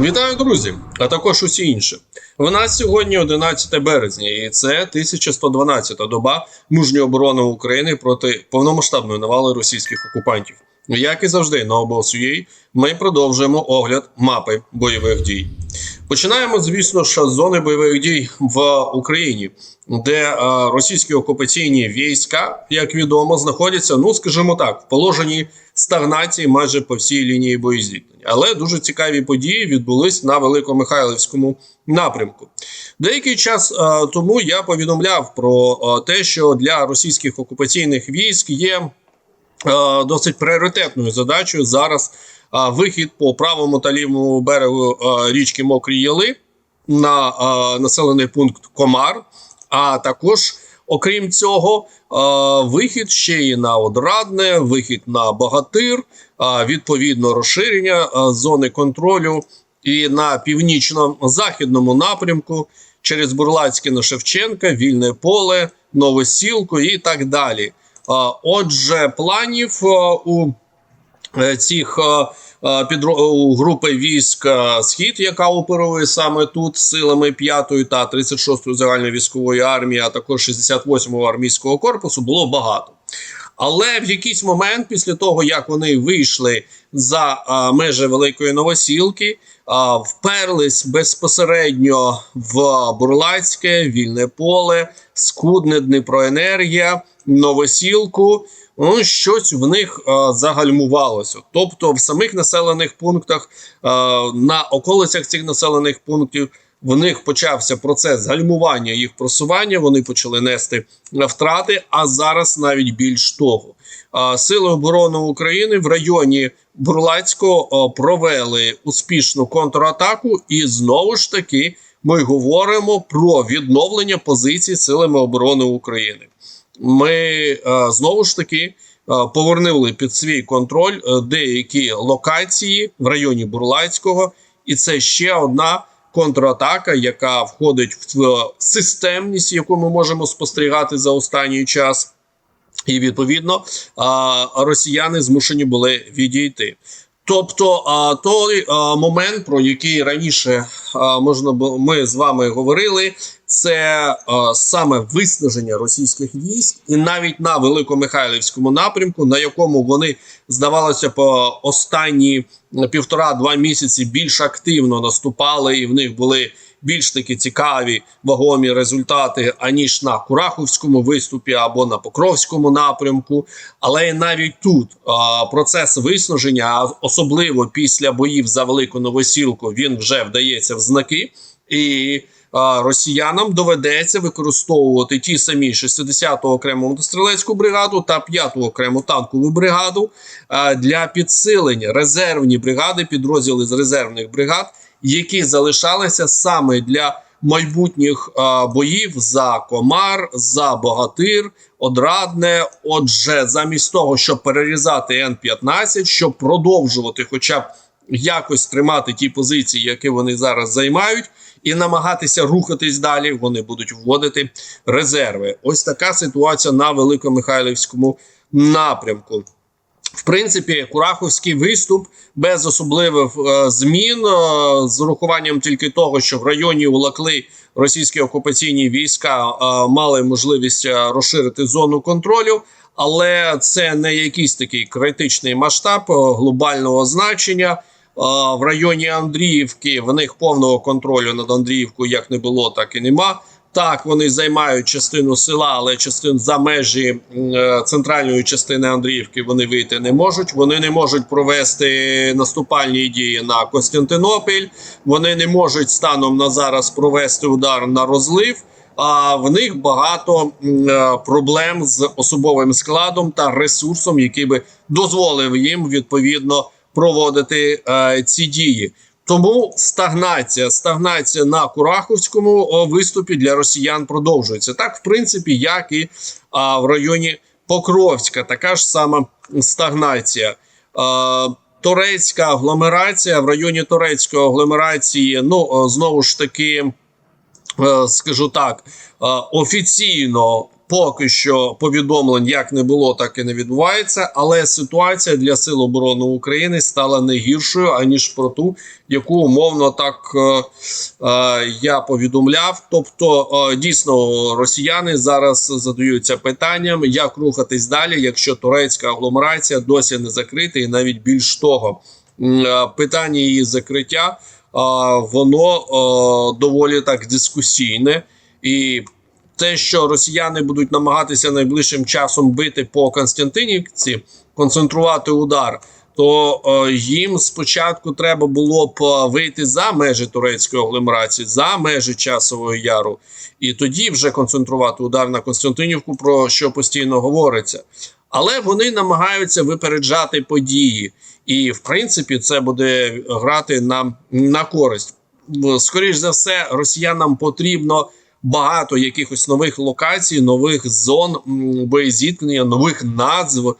Вітаю, друзі, а також усі інші. В нас сьогодні 11 березня, і це 1112-та доба мужньої оборони України проти повномасштабної навали російських окупантів. Як і завжди, на обосує ми продовжуємо огляд мапи бойових дій. Починаємо, звісно ж, з зони бойових дій в Україні, де е, російські окупаційні війська, як відомо, знаходяться, ну скажімо так, в положенні стагнації майже по всій лінії боєзіткнення. Але дуже цікаві події відбулись на Великомихайлівському напрямку. Деякий час е, тому я повідомляв про е, те, що для російських окупаційних військ є досить пріоритетною задачею зараз вихід по правому та лівому берегу річки Мокрі Яли на населений пункт Комар. А також, окрім цього, вихід ще й на Одрадне, вихід на Багатир, е, відповідно розширення зони контролю і на північно-західному напрямку через Бурлацьке на Шевченка, Вільне поле, Новосілку і так далі. Отже, планів у цих е, е, підро... групи військ е, Схід, яка оперує саме тут силами 5-ї та 36-ї загальної військової армії, а також 68-го армійського корпусу, було багато. Але в якийсь момент, після того як вони вийшли за межі Великої Новосілки, вперлись безпосередньо в Бурлацьке, Вільне поле, Скудне, Дніпроенергія, Новосілку. Ну, щось в них а, загальмувалося. Тобто, в самих населених пунктах, а, на околицях цих населених пунктів. В них почався процес гальмування їх просування. Вони почали нести втрати. А зараз навіть більш того, А, сили оборони України в районі Бурлацького провели успішну контратаку, і знову ж таки ми говоримо про відновлення позицій силами оборони України. Ми знову ж таки. Повернули під свій контроль деякі локації в районі Бурлацького, і це ще одна контратака, яка входить в системність, яку ми можемо спостерігати за останній час. І відповідно росіяни змушені були відійти. Тобто, той момент, про який раніше можна ми з вами говорили, це а, саме виснаження російських військ, і навіть на Великомихайлівському напрямку, на якому вони здавалося по останні півтора-два місяці більш активно наступали, і в них були більш таки цікаві вагомі результати аніж на Кураховському виступі або на Покровському напрямку. Але і навіть тут а, процес виснаження, особливо після боїв за велику новосілку, він вже вдається в знаки і. Росіянам доведеться використовувати ті самі 60-ту окрему мотострілецьку бригаду та 5-ту окрему танкову бригаду для підсилення резервні бригади, підрозділи з резервних бригад, які залишалися саме для майбутніх боїв за Комар, за Богатир, Одрадне. Отже, замість того, щоб перерізати Н-15, щоб продовжувати, хоча б якось тримати ті позиції, які вони зараз займають, і намагатися рухатись далі, вони будуть вводити резерви. Ось така ситуація на Великомихайлівському напрямку. В принципі, Кураховський виступ без особливих е, змін, е, з урахуванням тільки того, що в районі Улакли російські окупаційні війська е, мали можливість розширити зону контролю, але це не якийсь такий критичний масштаб глобального значення. В районі Андріївки в них повного контролю над Андріївкою як не було, так і нема. Так, вони займають частину села, але частину за межі е, центральної частини Андріївки вони вийти не можуть. Вони не можуть провести наступальні дії на Костянтинопіль. Вони не можуть станом на зараз провести удар на розлив. А в них багато е, проблем з особовим складом та ресурсом, який би дозволив їм відповідно проводити е, ці дії. Тому стагнація, стагнація на Кураховському виступі для росіян продовжується. Так, в принципі, як і а, в районі Покровська, така ж сама стагнація. А, Турецька агломерація в районі турецької агломерації, ну знову ж таки, е, скажу так, е, офіційно поки що повідомлень як не було, так і не відбувається. Але ситуація для Сил оборони України стала не гіршою аніж про ту, яку умовно так е, е, я повідомляв. Тобто, е, дійсно, росіяни зараз задаються питанням, як рухатись далі, якщо турецька агломерація досі не закрита, і навіть більш того, е, питання її закриття. а, Воно е, доволі так дискусійне, і те, що росіяни будуть намагатися найближчим часом бити по Константинівці, концентрувати удар, то е, їм спочатку треба було б е, вийти за межі турецької агломерації, за межі часового яру, і тоді вже концентрувати удар на Константинівку, про що постійно говориться. Але вони намагаються випереджати події, і в принципі це буде грати нам на користь. В- Скоріш за все, росіянам потрібно багато якихось нових локацій, нових зон боєзіткнення, нових назв е,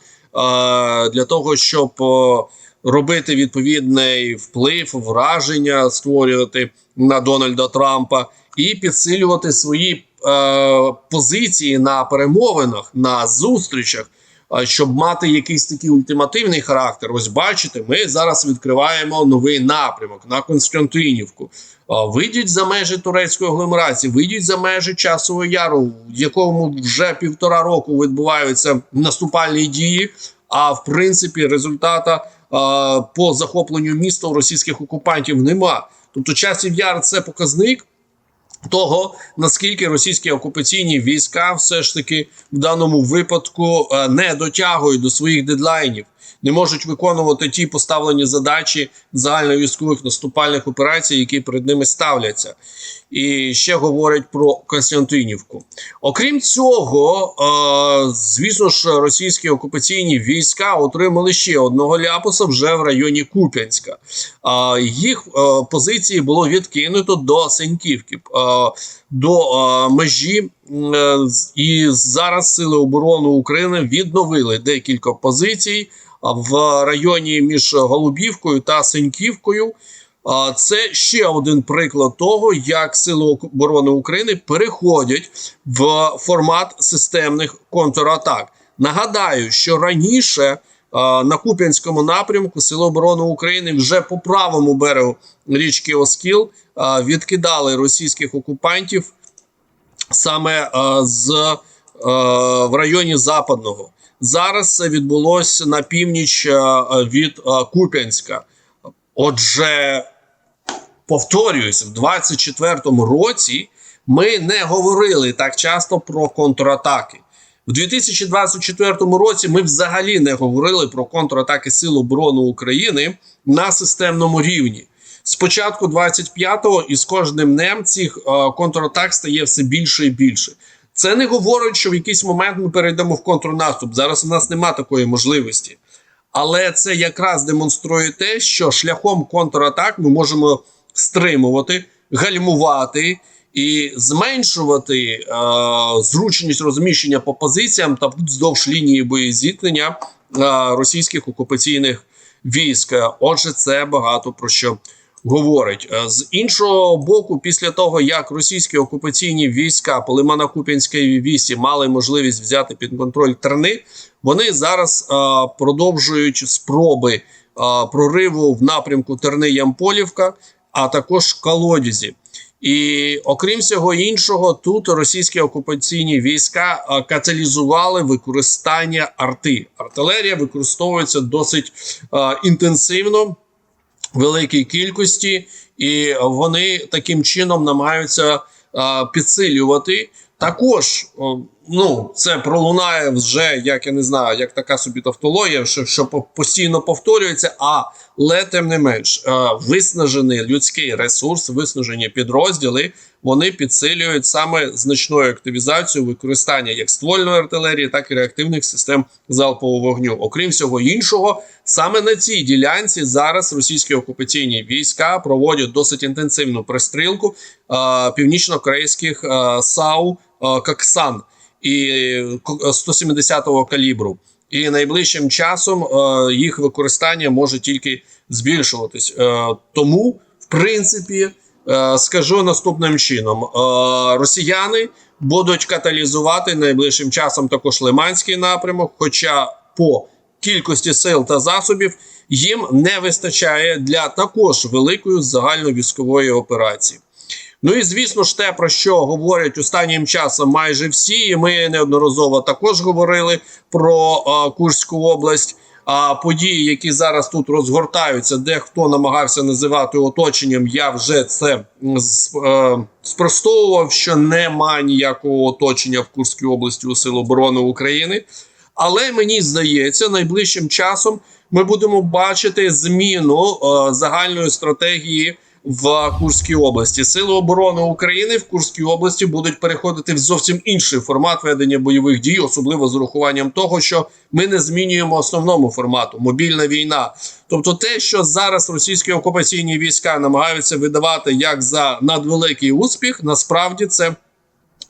для того, щоб е, робити відповідний вплив, враження створювати на Дональда Трампа і підсилювати свої е, позиції на перемовинах, на зустрічах. Щоб мати якийсь такий ультимативний характер, ось бачите, ми зараз відкриваємо новий напрямок на Константинівку. Вийдіть за межі турецької агломерації, вийдіть за межі часового яру, в якому вже півтора року відбуваються наступальні дії. А в принципі, результата по захопленню міста у російських окупантів нема. Тобто, часів яр це показник. Того наскільки російські окупаційні війська все ж таки в даному випадку е, не дотягують до своїх дедлайнів, не можуть виконувати ті поставлені задачі загальновійськових наступальних операцій, які перед ними ставляться. І ще говорять про Константинівку. Окрім цього, е, звісно ж, російські окупаційні війська отримали ще одного ляпуса вже в районі Куп'янська. Е, їх е, позиції було відкинуто до Сеньківки, е, до межі. Е, і зараз Сили оборони України відновили декілька позицій в районі між Голубівкою та Сеньківкою. А, Це ще один приклад того, як Сили оборони України переходять в формат системних контратак. Нагадаю, що раніше на Куп'янському напрямку Сили оборони України вже по правому берегу річки Оскіл відкидали російських окупантів саме з в районі Западного. Зараз це відбулося на північ від Куп'янська. Отже, повторююсь, в 24-му році ми не говорили так часто про контратаки. У 2024 році ми взагалі не говорили про контратаки Сил оборони України на системному рівні. Спочатку 25-го і з кожним днем цих е, контратак стає все більше і більше. Це не говорить, що в якийсь момент ми перейдемо в контрнаступ. Зараз у нас немає такої можливості. Але це якраз демонструє те, що шляхом контратак ми можемо стримувати, гальмувати і зменшувати е, зручність розміщення по позиціям та вздовж лінії боєзіткнення е, російських окупаційних військ. Отже, це багато про що говорить. Е, З іншого боку, після того як російські окупаційні війська по Лимано-Куп'янській вісі мали можливість взяти під контроль Терни, вони зараз е, продовжують спроби е, прориву в напрямку Терни-Ямполівка, а також колодязі. І окрім всього іншого, тут російські окупаційні війська е, каталізували використання арти. Артилерія використовується досить е, інтенсивно великій кількості, і вони таким чином намагаються а, підсилювати. Також ну це пролунає вже, як я не знаю, як така собі тавтологія, що, що постійно повторюється. Але тим не менш, е, виснажений людський ресурс, виснажені підрозділи, вони підсилюють саме значною активізацією використання як ствольної артилерії, так і реактивних систем залпового вогню. Окрім всього іншого, саме на цій ділянці зараз російські окупаційні війська проводять досить інтенсивну пристрілку е, північно-корейських е, САУ Каксан і е, 170-го калібру. І найближчим часом е, їх використання може тільки збільшуватись. Е, тому, в принципі, е, скажу наступним чином: е, росіяни будуть каталізувати найближчим часом також Лиманський напрямок. Хоча по кількості сил та засобів їм не вистачає для також великої загальновійськової операції. Ну і звісно ж, те, про що говорять останнім часом майже всі, і ми неодноразово також говорили про а, Курську область. А події, які зараз тут розгортаються, де хто намагався називати оточенням, я вже це е, спростовував, що нема ніякого оточення в Курській області у Сил оборони України. Але мені здається, найближчим часом ми будемо бачити зміну е, загальної стратегії в Курській області. Сили оборони України в Курській області будуть переходити в зовсім інший формат ведення бойових дій, особливо з урахуванням того, що ми не змінюємо основному формату мобільна війна. Тобто, те, що зараз російські окупаційні війська намагаються видавати як за надвеликий успіх, насправді це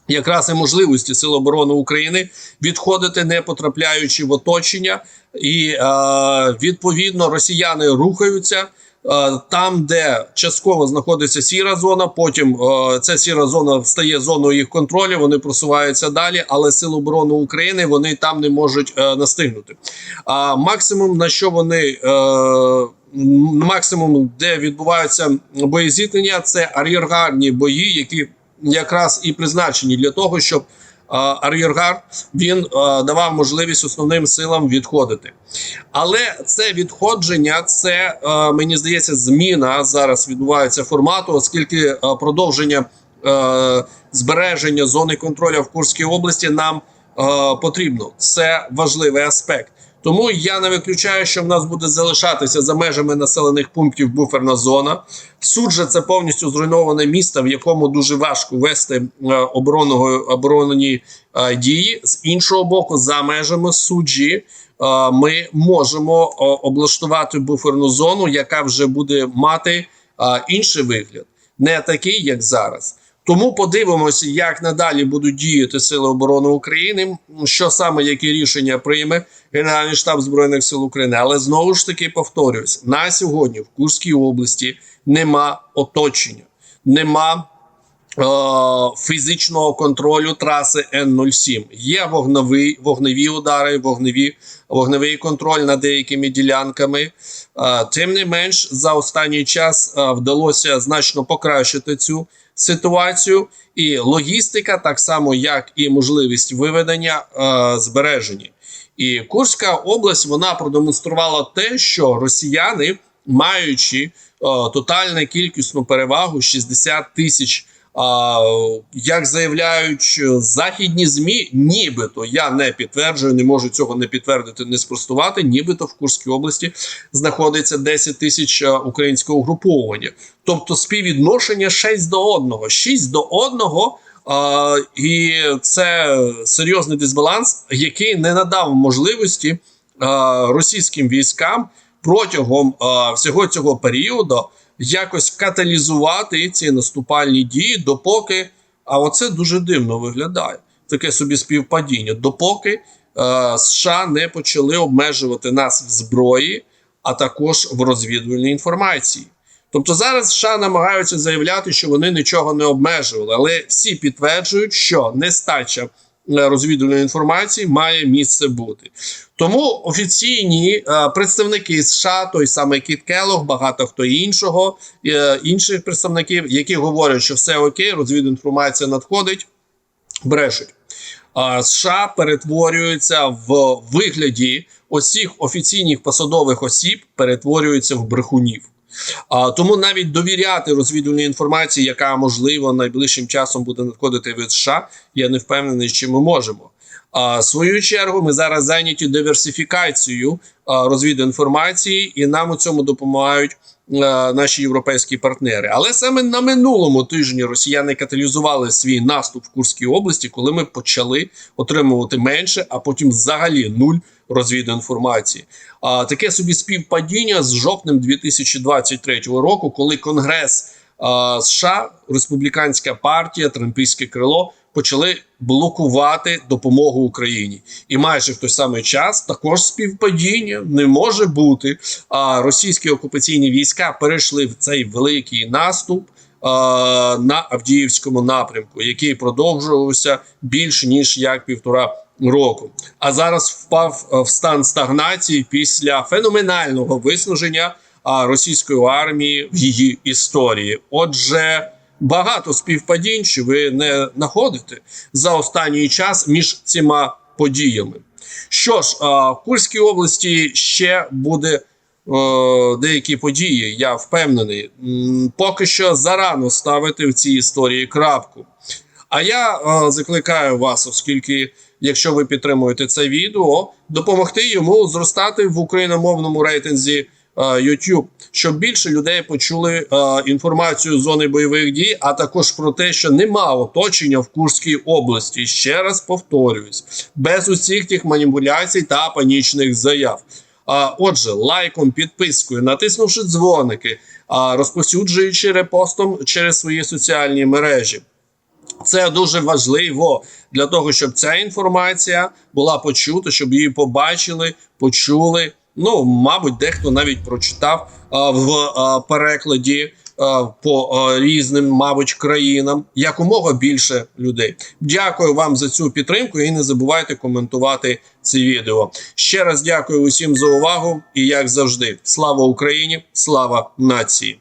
якраз і можливості Сил оборони України відходити, не потрапляючи в оточення, і е, відповідно росіяни рухаються. Е, Там, де частково знаходиться сіра зона, потім е, ця сіра зона стає зоною їх контролю. Вони просуваються далі, але Сил оборони України вони там не можуть е, настигнути. А максимум на що вони максимум, де відбуваються боєзіткнення, це ар'єргарні бої, які якраз і призначені для того, щоб ар'єргард він давав можливість основним силам відходити. Але це відходження, це мені здається, зміна зараз відбувається формату, оскільки продовження збереження зони контролю в Курській області нам потрібно. Це важливий аспект. Тому я не виключаю, що в нас буде залишатися за межами населених пунктів буферна зона. Суджа це повністю зруйноване місто, в якому дуже важко вести е, оборонного оборонні е, дії. З іншого боку, за межами суджі е, ми можемо облаштувати буферну зону, яка вже буде мати інший вигляд, не такий, як зараз. Тому подивимося, як надалі будуть діяти Сили оборони України, що саме які рішення прийме Генеральний штаб збройних сил України. Але знову ж таки повторюсь: на сьогодні в Курській області нема оточення, нема е, фізичного контролю траси Н-07. Є вогнові, вогневі удари, вогневі, вогневий контроль над деякими ділянками. Е, тим не менш, за останній час е, вдалося значно покращити цю ситуацію, і логістика, так само як і можливість виведення, е, збережені. І Курська область вона продемонструвала те, що росіяни, маючи е, тотальну кількісну перевагу 60 тисяч. Як заявляють е, західні змі, нібито я не підтверджую, не можу цього не підтвердити, не спростувати. Нібито в Курській області знаходиться 10 тисяч е, українського угруповування, тобто співвідношення 6 до 1. 6 до 1 а, і це серйозний дисбаланс, який не надав можливості а, російським військам протягом а, всього цього періоду якось каталізувати ці наступальні дії, допоки. А оце дуже дивно виглядає. Таке собі співпадіння, допоки е, США не почали обмежувати нас в зброї, а також в розвідувальній інформації. Тобто зараз США намагаються заявляти, що вони нічого не обмежували, але всі підтверджують, що нестача розвідувальної інформації має місце бути. Тому офіційні е, представники США, той самий Кіт Келлог, багато хто іншого, е, інших представників, які говорять, що все окей, розвідінформація надходить, брешуть. США перетворюються в вигляді усіх офіційних посадових осіб, перетворюються в брехунів. А, тому навіть довіряти розвідувальній інформації, яка можливо найближчим часом буде надходити від США, я не впевнений, чи ми можемо. А свою чергу ми зараз зайняті диверсифікацією а, інформації, і нам у цьому допомагають наші європейські партнери. Але саме на минулому тижні росіяни каталізували свій наступ в Курській області, коли ми почали отримувати менше, а потім взагалі нуль розвідінформації. А таке собі співпадіння з жовтнем 2023 року, коли Конгрес США, республіканська партія, Трампійське крило почали блокувати допомогу Україні, і майже в той самий час також співпадіння не може бути. А російські окупаційні війська перейшли в цей великий наступ. на Авдіївському напрямку, який продовжувався більш ніж як півтора року. А зараз впав е, в стан стагнації після феноменального виснаження російської армії в її історії. Отже, багато співпадінь, що ви не знаходите за останній час між цими подіями. Що ж, в Курській області ще буде е, деякі події, я впевнений. Поки що зарано ставити в цій історії крапку. А я е, закликаю вас, оскільки, якщо ви підтримуєте це відео, допомогти йому зростати в україномовному рейтинзі YouTube, щоб більше людей почули е, інформацію з зони бойових дій, а також про те, що нема оточення в Курській області. Ще раз повторююсь, без усіх тих маніпуляцій та панічних заяв. Отже, лайком, підпискою, натиснувши дзвоники, розповсюджуючи репостом через свої соціальні мережі. Це дуже важливо для того, щоб ця інформація була почута, щоб її побачили, почули. Ну, мабуть, дехто навіть прочитав а, в а, перекладі а, по а, різним, мабуть, країнам якомога більше людей. Дякую вам за цю підтримку і не забувайте коментувати це відео. Ще раз дякую усім за увагу і як завжди, слава Україні, слава нації.